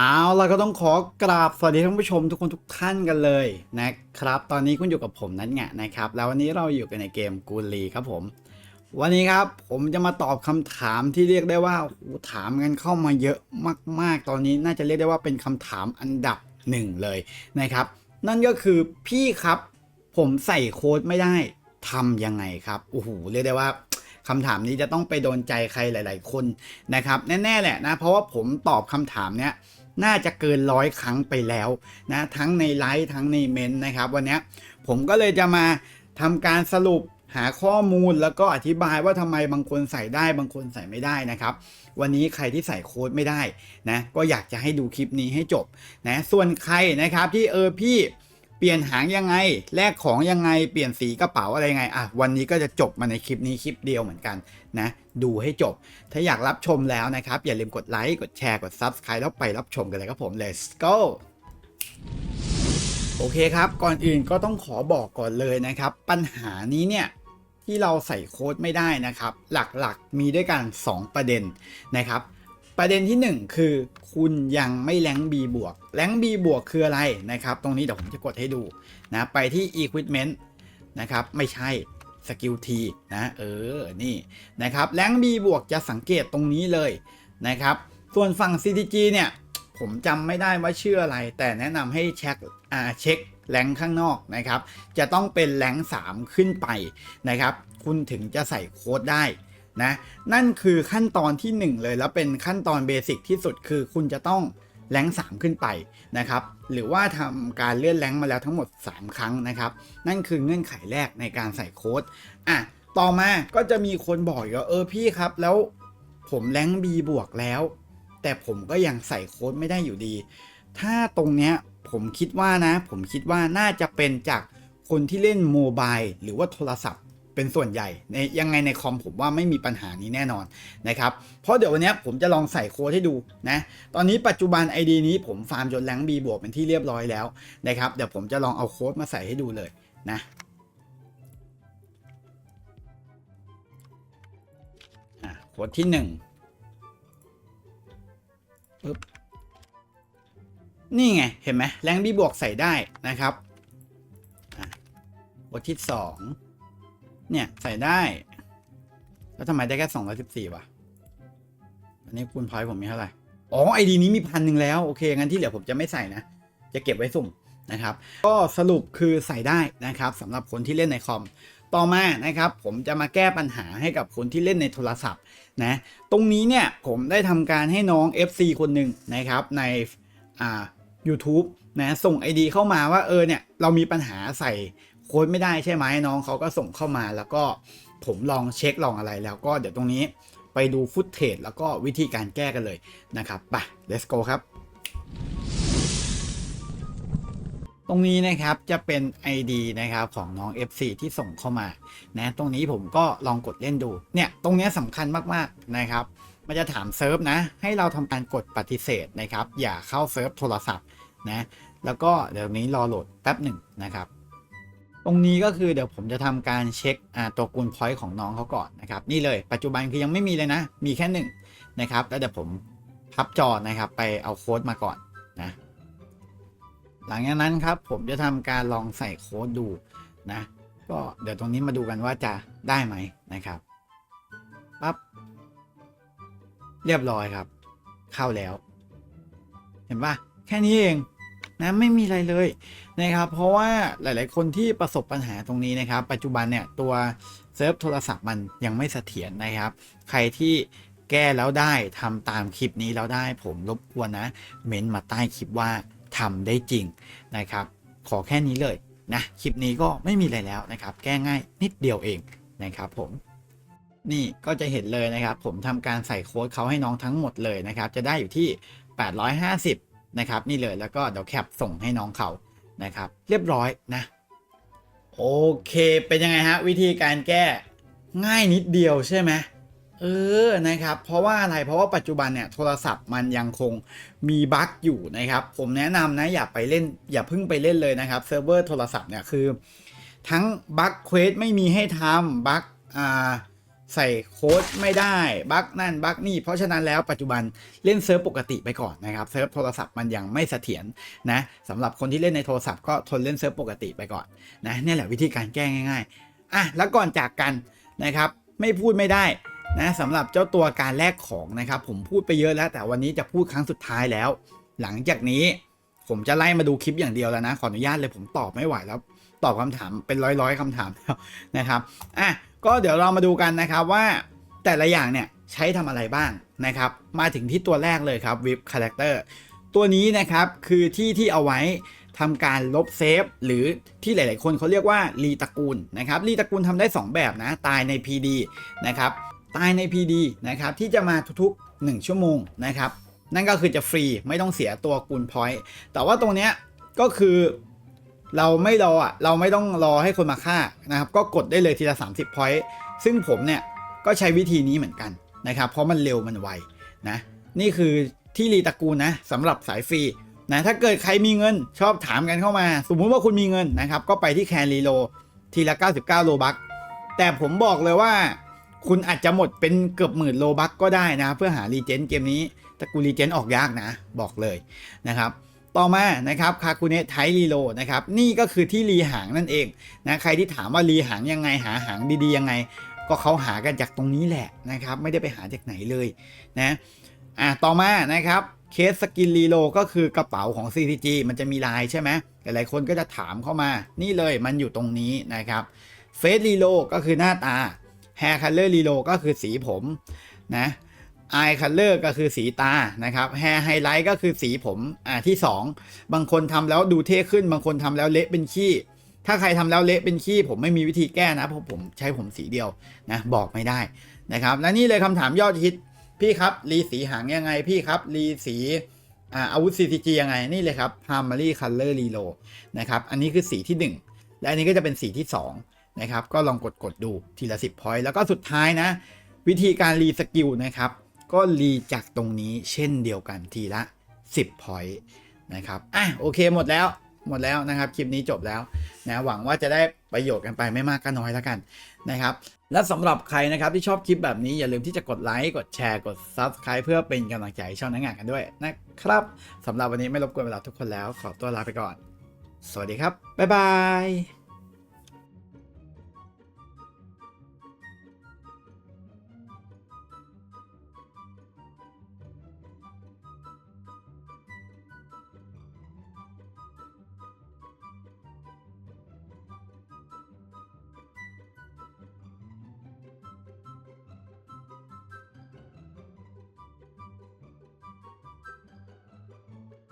เอาเราก็ต้องขอกราบสวัสดีท่านผู้ชมทุกคนทุกท่านกันเลยนะครับ ตอนนี้คุณอยู่กับผมนัทแงนะครับ แล้ววันนี้เราอยู่กันในเกมกูลีครับผม วันนี้ครับผมจะมาตอบคำถามที่เรียกได้ว่าถามกันเข้ามาเยอะมาก ๆ ตอนนี้น่าจะเรียกได้ว่าเป็นคำถามอันดับหนึ่งเลยนะครับ นั่นก็คือพี่ครับผมใส่โค้ดไม่ได้ทำยังไงครับโอ้โหเรียกได้ว่าคำถามนี้จะต้องไปโดนใจใครหลาย ๆ คนนะครับ แน่ ๆ แหละนะ เพราะว่าผมตอบคำถามเนี้ย น่าจะเกินร้อยครั้งไปแล้วนะทั้งในไลฟ์ทั้งในเมนต์นะครับ วันนี้ผมก็เลยจะมาทำการสรุปหาข้อมูลแล้วก็อธิบายว่าทำไมบางคนใส่ได้บางคนใส่ไม่ได้นะครับ วันนี้ใครที่ใส่โค้ดไม่ได้นะก็อยากจะให้ดูคลิปนี้ให้จบนะส่วนใครนะครับที่เออพี่ เปลี่ยนหางยังไง แลกของยังไง เปลี่ยนสีกระเป๋าอะไรไง อะ วันนี้ก็จะจบมาในคลิปนี้คลิปเดียวเหมือนกันนะ ดูให้จบ ถ้าอยากรับชมแล้วนะครับ อย่าลืมกดไลค์ กดแชร์ กด Subscribe แล้วไปรับชมกันเลยครับผม let's go โอเคครับ ก่อนอื่นก็ต้องขอบอกก่อนเลยนะครับ ปัญหานี้เนี่ยที่เราใส่โค้ดไม่ได้นะครับ หลักๆมีด้วยกัน 2 ประเด็นนะครับ ประเด็นที่ 1 คือ คุณยังไม่แรง B บวกแรง B บวกคืออะไรนะครับ ตรงนี้เดี๋ยวผมจะกดให้ดูนะไปที่ equipment นะครับ ไม่ใช่สกิล T นะเออ นี่นะครับแรง B บวกจะสังเกตตรงนี้เลยนะครับ ส่วนฝั่ง CTG เนี่ยผมจำไม่ได้ว่าชื่ออะไร แต่แนะนำให้เช็คอ่าเช็คแรงข้างนอกนะครับ จะต้องเป็นแรง3 ขึ้นไปนะครับ คุณถึงจะใส่โค้ดได้ นะนั่นคือขั้นตอนที่ 1 เลยแล้วเป็นขั้นตอนเบสิกที่สุดคือคุณจะต้องแรง3ขึ้นไปนะครับ หรือว่าทำการเลื่อนแรงมาแล้วทั้งหมด 3 ครั้งนะครับ นั่นคือเงื่อนไขแรกในการใส่โค้ดอะต่อมาก็จะมีคนบอกอีกว่าเออพี่ครับ แล้วผมแรง B บวกแล้ว แต่ผมก็ยังใส่โค้ดไม่ได้อยู่ดี ถ้าตรงเนี้ยผมคิดว่านะ ผมคิดว่าน่าจะเป็นจากคนที่เล่นโมบายหรือว่าโทรศัพท์ เป็นส่วนใหญ่ในยังไงในคอมผมว่าไม่มีปัญหานี้แน่นอนนะครับเพราะเดี๋ยววันนี้ผมจะลองใส่โค้ดให้ดูนะตอนนี้ปัจจุบัน ID นี้ผมฟาร์มจนแรงบีบวกเป็นที่เรียบร้อยแล้วนะครับเดี๋ยวผมจะลองเอาโค้ดมาใส่ให้ดูเลยนะโค้ดที่หนึ่งปึ๊บนี่ไง เห็นไหมแรงบีบวกใส่ได้นะครับอะบทที่สอง เนี่ย ใส่ได้ แล้วทำไมได้แค่สองร้อยสิบสี่วะ อันนี้คูณพอยต์ผมมีเท่าไหร่ อ๋อไอดีนี้มีพันหนึ่งแล้ว โอเค งั้นที่เหลือผมจะไม่ใส่นะ จะเก็บไว้สุ่มนะครับ ก็สรุปคือใส่ได้นะครับสำหรับคนที่เล่นในคอม ต่อมานะครับผมจะมาแก้ปัญหาให้กับคนที่เล่นในโทรศัพท์นะ ตรงนี้เนี่ยผมได้ทำการให้น้อง FC คนหนึ่งนะครับในอ่า YouTube นะส่ง ID เข้ามาว่าเออเนี่ยเรามีปัญหาใส่ โค้ดไม่ได้ใช่ไหมน้องเขาก็ส่งเข้ามาแล้วก็ผมลองเช็คลองอะไรแล้วก็เดี๋ยวตรงนี้ไปดูฟุตเทจแล้วก็วิธีการแก้กันเลยนะครับไป let's go ครับ ตรงนี้นะครับจะเป็น ID นะครับของน้อง FC ที่ส่งเข้ามานะตรงนี้ผมก็ลองกดเล่นดูเนี่ยตรงนี้สำคัญมากๆนะครับ มันจะถามเซิร์ฟนะ ให้เราทำการกดปฏิเสธนะครับ อย่าเข้าเซิร์ฟโทรศัพท์นะแล้วก็เดี๋ยวนี้รอโหลดแป๊บหนึ่งนะครับ รงนี้ก็คือเดี๋ยวผมจะทำการเช็คอ่าตัวกูลพอยต์ของน้องเขาก่อนนะครับนี่เลยปัจจุบันคือยังไม่มีเลยนะ มีแค่หนึ่งนะครับแล้วเดี๋ยวผมพับจอนะครับไปเอาโค้ดมาก่อนนะหลังจากนั้นครับผมจะทำการลองใส่โค้ดดูนะก็เดี๋ยวตรงนี้มาดูกันว่าจะได้ไหมนะครับปั๊บเรียบร้อยครับ เข้าแล้ว เห็นปะแค่นี้เอง นะไม่มีอะไรเลยนะครับเพราะว่าหลาย ๆ คนที่ประสบปัญหาตรงนี้นะครับ ปัจจุบันเนี่ยตัวเซิร์ฟโทรศัพท์มันยังไม่เสถียรนะครับ ใครที่แก้แล้วได้ทำตามคลิปนี้แล้วได้ผมรบกวนนะเม้นต์มาใต้คลิปว่าทำได้จริงนะครับ ขอแค่นี้เลยนะคลิปนี้ก็ไม่มีอะไรแล้วนะครับ แก้ง่ายนิดเดียวเองนะครับผมนี่ก็จะเห็นเลยนะครับ ผมทำการใส่โค้ดเขาให้น้องทั้งหมดเลยนะครับ จะได้อยู่ที่ 850 นะครับนี่เลยแล้วก็เดี๋ยวแคปส่งให้น้องเขานะครับ เรียบร้อยนะ โอเค เป็นยังไงฮะวิธีการแก้ง่ายนิดเดียวใช่ไหมเออนะครับ เพราะว่าอะไรเพราะว่าปัจจุบันเนี่ยโทรศัพท์มันยังคงมีบั๊กอยู่นะครับ ผมแนะนำนะอย่าไปเล่นอย่าเพิ่งไปเล่นเลยนะครับเซิร์ฟเวอร์โทรศัพท์เนี่ยคือ ทั้งบั๊กเควสไม่มีให้ทำบั๊กอ่า ใส่โค้ดไม่ได้บั๊กนั่นบั๊กนี่ เพราะฉะนั้นแล้วปัจจุบันเล่นเซิร์ฟปกติไปก่อนนะครับเซิร์ฟโทรศัพท์มันยังไม่เสถียรนะสำหรับคนที่เล่นในโทรศัพท์ก็ทนเล่นเซิร์ฟปกติไปก่อนนะนี่แหละวิธีการแก้ง่ายๆอะแล้วก่อนจากกันนะครับไม่พูดไม่ได้นะสำหรับเจ้าตัวการแลกของนะครับผมพูดไปเยอะแล้ว แต่วันนี้จะพูดครั้งสุดท้ายแล้ว หลังจากนี้ผมจะไล่มาดูคลิปอย่างเดียวแล้วนะขออนุญาตเลยผมตอบไม่ไหวแล้ว ตอบคำถามเป็นร้อยๆคำถามแล้วนะครับอะ ก็เดี๋ยวเรามาดูกันนะครับว่าแต่ละอย่างเนี่ยใช้ทำอะไรบ้างนะครับ มาถึงที่ตัวแรกเลยครับ VIP Character ตัวนี้นะครับคือที่ที่เอาไว้ทำการลบเซฟ หรือที่หลาย ๆ คนเขาเรียกว่ารีตระกูลนะครับรีตระกูลทำได้ 2 แบบนะ ตายใน PD นะครับ ตายใน PD นะครับที่จะมาทุกๆ 1 ชั่วโมงนะครับ นั่นก็คือจะฟรีไม่ต้องเสียตัวกูลพอยต์แต่ว่าตรงเนี้ยก็คือ เราไม่รออะเราไม่ต้องรอให้คนมาฆ่านะครับก็กดได้เลยทีละ 30พอยต์ซึ่งผมเนี่ยก็ใช้วิธีนี้เหมือนกันนะครับเพราะมันเร็วมันไวนะนี่คือที่รีตะกูลนะสำหรับสายฟรีนะถ้าเกิดใครมีเงินชอบถามกันเข้ามา สมมุติว่าคุณมีเงินนะครับก็ไปที่แคนรีโลทีละ 99 โลบัคแต่ผมบอกเลยว่า คุณอาจจะหมดเป็นเกือบหมื่นโลบัคก็ได้นะ เพื่อหารีเจนเกมนี้ต่กูรีเจนออกยากนะ บอกเลยนะครับ ต่อมานะครับคาคูเนไทรีโลนะครับนี่ก็คือที่รีหางนั่นเองนะใครที่ถามว่ารีหางยังไงหาหางดีๆยังไง ก็เขาหากันจากตรงนี้แหละนะครับไม่ได้ไปหาจากไหนเลยนะอะต่อมานะครับเคสสกินรีโลก็คือกระเป๋าของ CTG มันจะมีลายใช่ไหมหลายๆคนก็จะถามเข้ามา นี่เลยมันอยู่ตรงนี้นะครับเฟสรีโลก็คือหน้าตา Hair Color Relo ก็คือสีผมนะ Eye Color ก็คือสีตานะครับ Hair Highlight ก็คือสีผมอ่าที่ 2 บางคนทำแล้วดูเท่ขึ้น บางคนทำแล้วเละเป็นขี้ ถ้าใครทำแล้วเละเป็นขี้ผมไม่มีวิธีแก้นะ เพราะผมใช้ผมสีเดียวนะบอกไม่ได้นะครับ และนี่เลยคำถามยอดฮิตพี่ครับรีสีหางยังไงพี่ครับรีสีอ่าอาวุธ CCG ยังไงนี่เลยครับ Primary Color Relo นะครับอันนี้คือสีที่ 1 และอันนี้ก็จะเป็นสีที่2นะครับก็ลองกดกดดูทีละ 10พอยต์แล้วก็สุดท้ายนะ วิธีการรีสกิลนะครับ ก็รีจากตรงนี้เช่นเดียวกันทีละ 10พอยต์นะครับอะโอเคหมดแล้วหมดแล้วนะครับคลิปนี้จบแล้วนะหวังว่าจะได้ประโยชน์กันไปไม่มากก็น้อยแล้วกันนะครับและสำหรับใครนะครับที่ชอบคลิปแบบนี้อย่าลืมที่จะกดไลค์กดแชร์กด Subscribe เพื่อเป็นกำลังใจให้ช่องนักงานกันด้วยนะครับสำหรับวันนี้ไม่รบกวนเวลาทุกคนแล้ว ขอตัวลาไปก่อน สวัสดีครับ บ๊ายบาย